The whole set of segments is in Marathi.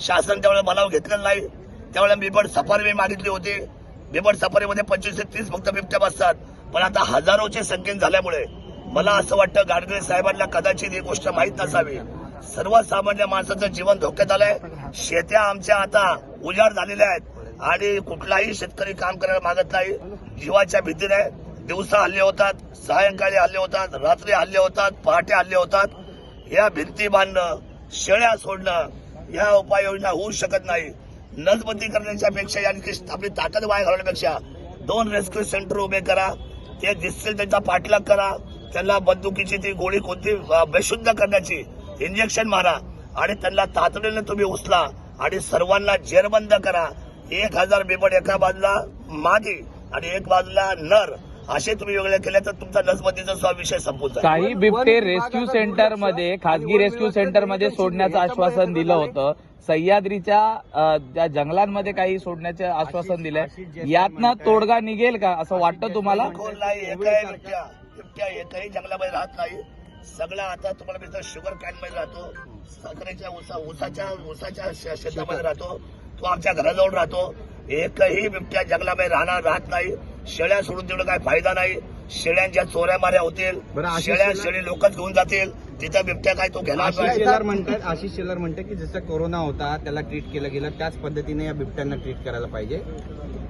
शासन त्यावेळेला बनाव घेतलेलं नाही. त्यावेळेला बिबट सफारी मी मागितली होती. बिबट सफारीमध्ये पंचवीस ते तीस फक्त बिबट्या बसतात. पण आता हजारोच्या संख्येने झाल्यामुळे मला असं वाटतं गाडगरे साहेबांना कदाचित ही गोष्ट माहीत नसावी. सर्वसामान्य माणसाचं जीवन धोक्यात आलंय. शेत्या आमच्या आता उजाड झालेल्या आहेत. आणि कुठलाही शेतकरी काम करायला मागत नाही. जीवाच्या भीतीने दिवसा हल्ले होतात सायंकाळी हल्ले होतात रात्री हल्ले होतात पहाटे हल्ले होतात. या भिंती बांधणं शेळ्या सोडणं या उपाययोजना होऊ शकत नाही. नसबंदी करण्याच्या पेक्षा आणखी आपली ताकद वाया घालवण्यापेक्षा दोन रेस्क्यू सेंटर उभे करा. ते दिसतील त्यांचा पाठलाग करा. त्यांना बंदुकीची ती गोळी कोणती बेशुद्ध करण्याची इंजेक्शन मारा आणि त्यांना तातडीने तुम्ही उचला आणि सर्वांना जेरबंद करा. एक हजार बिबट एका बाजूला मादी आणि एक बाजूला नर. असे तुम्ही वेगळे केले तर तुमचा नसबंदीचा सुद्धा विषय संपून जाईल. काही बिबटे रेस्क्यू सेंटरमध्ये खासगी रेस्क्यू सेंटरमध्ये सोडण्याचं आश्वासन दिलं होतं. सह्याद्रीच्या त्या जंगलांमध्ये काही सोडण्याचे आश्वासन दिलंय यातनं तोडगा निघेल का? असं वाटतं तुम्हाला? नाही एकही बिबट्या बिबट्या एकही जंगलामध्ये राहत नाही. सगळा आता तुम्हाला मी शुगर कॅनमध्ये राहतो. साखरेच्या ऊसा ऊसाच्या ऊसाच्या शेतामध्ये राहतो. तो आमच्या घराजवळ राहतो. एकही बिबट्या जंगलामध्ये राहणार राहत नाही. शेळ्या सोडून तेवढं काय फायदा नाही. शेळ्यांच्या चोऱ्या माऱ्या होतील. शेळ्या शेळी लोकच घेऊन जातील. तिथं बिबट्या काय तो घेणार म्हणतात आशिष शेलार म्हणतात की जसं कोरोना होता त्याला ट्रीट केलं गेलं त्याच पद्धतीने या बिबट्यांना ट्रीट करायला पाहिजे.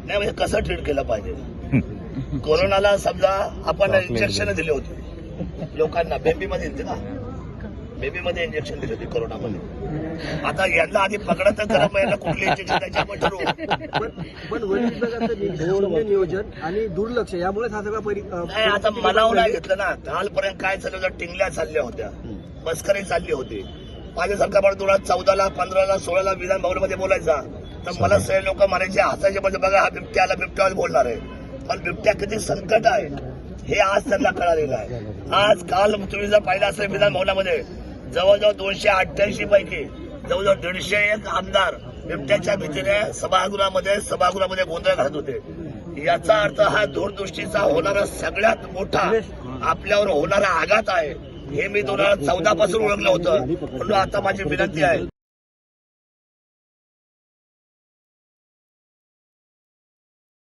नाही म्हणजे कसं ट्रीट केलं पाहिजे? कोरोनाला समजा आपण इंजेक्शन दिले होते. लोकांना बेबीमध्ये दिले ना. बेबीमध्ये इंजेक्शन दिले होते कोरोनामध्ये. आता यांना आधी पकडत तर यांना कुठली इंजेक्शन ठरवू पण पण शून्य नियोजन आणि दुर्लक्ष यामुळे हा सगळा नाही आता मनावर नाही घेतलं ना कालपर्यंत काय चाललं होतं? टिंगल्या चालल्या होत्या. मस्करी चालली होती. माझ्या सरकारमध्ये दोन हजार चौदाला पंधराला सोळाला विधान भवनमध्ये बोलायचा. तर मला सगळे लोक म्हणायचे हसायचे म्हणजे बघा हा बिबट्याला बिबट्यावर बोलणार आहे. पण बिबट्या किती संकट आहे. हे आज त्यांना कळालेलं आहे. आज काल तुम्ही जर पाहिलं असेल विधान भवनामध्ये जवळजवळ दोनशे अठ्ठ्याऐंशी पैकी जवळजवळ दीडशे एक आमदार बिबट्याच्या भीतीने सभागृहामध्ये सभागृहामध्ये गोंधळ घालत होते. याचा अर्थ हा दूरदृष्टीचा होणारा सगळ्यात मोठा आपल्यावर होणारा आघात आहे. हे मी दोन हजार चौदा पासून ओळखलं होतं. म्हणून आता माझी विनंती आहे.